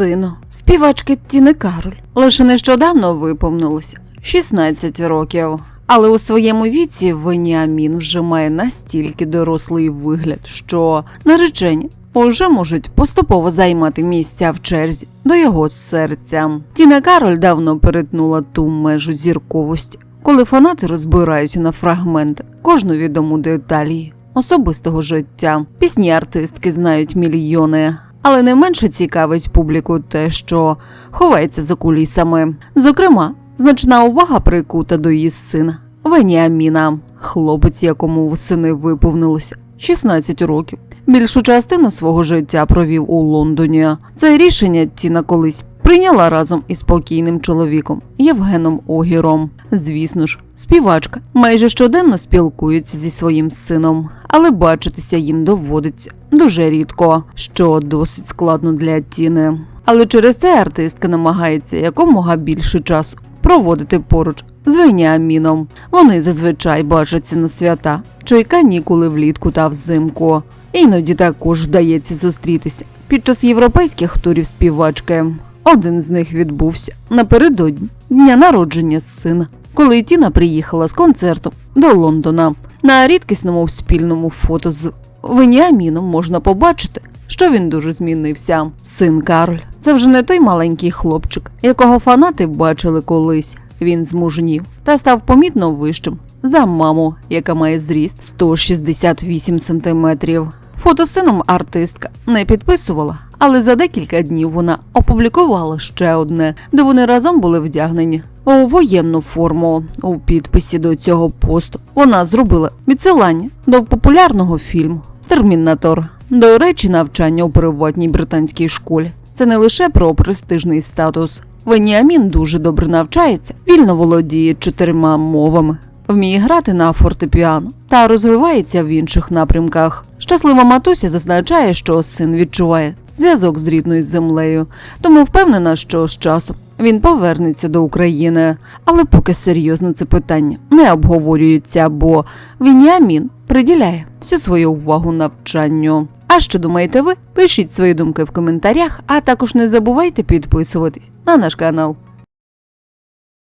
сину, співачки Тіни Кароль. Лише нещодавно виповнилося 16 років. Але у своєму віці Веніамін вже має настільки дорослий вигляд, що наречені уже можуть поступово займати місця в черзі до його серця. Тіна Кароль давно перетнула ту межу зірковості, коли фанати розбирають на фрагменти кожну відому деталь її особистого життя. Пісні артистки знають мільйони. Але не менше цікавить публіку те, що ховається за кулісами. Зокрема, значна увага прикута до її сина Веніаміна, хлопець, якому восени виповнилося 16 років. Більшу частину свого життя провів у Лондоні. Це рішення Тіна колись прийняла разом із спокійним чоловіком Євгеном Огіром. Звісно ж, співачка майже щоденно спілкується зі своїм сином, але бачитися їм доводиться дуже рідко, що досить складно для Тіни. Але через це артистка намагається якомога більше часу проводити поруч з Веніаміном. Вони зазвичай бачаться на свята, чи й канікули влітку та взимку. Іноді також вдається зустрітися під час європейських турів співачки. Один з них відбувся напередодні дня народження сина, коли Тіна приїхала з концертом до Лондона. На рідкісному спільному фото з Веніаміном можна побачити, що він дуже змінився. Син Кароль це вже не той маленький хлопчик, якого фанати бачили колись. Він змужнів та став помітно вищим за маму, яка має зріст 168 сантиметрів. Фото з сином артистка не підписувала, але за декілька днів вона опублікувала ще одне, де вони разом були вдягнені у воєнну форму. У підписі до цього посту вона зробила відсилання до популярного фільму Термінатор. До речі, навчання у приватній британській школі. Це не лише про престижний статус. Веніамін дуже добре навчається, вільно володіє чотирма мовами, вміє грати на фортепіано та розвивається в інших напрямках. Щаслива матуся зазначає, що син відчуває зв'язок з рідною землею, тому впевнена, що з часом він повернеться до України. Але поки серйозно це питання не обговорюється, бо Веніамін приділяє всю свою увагу навчанню. А що думаєте ви? Пишіть свої думки в коментарях, а також не забувайте підписуватись на наш канал.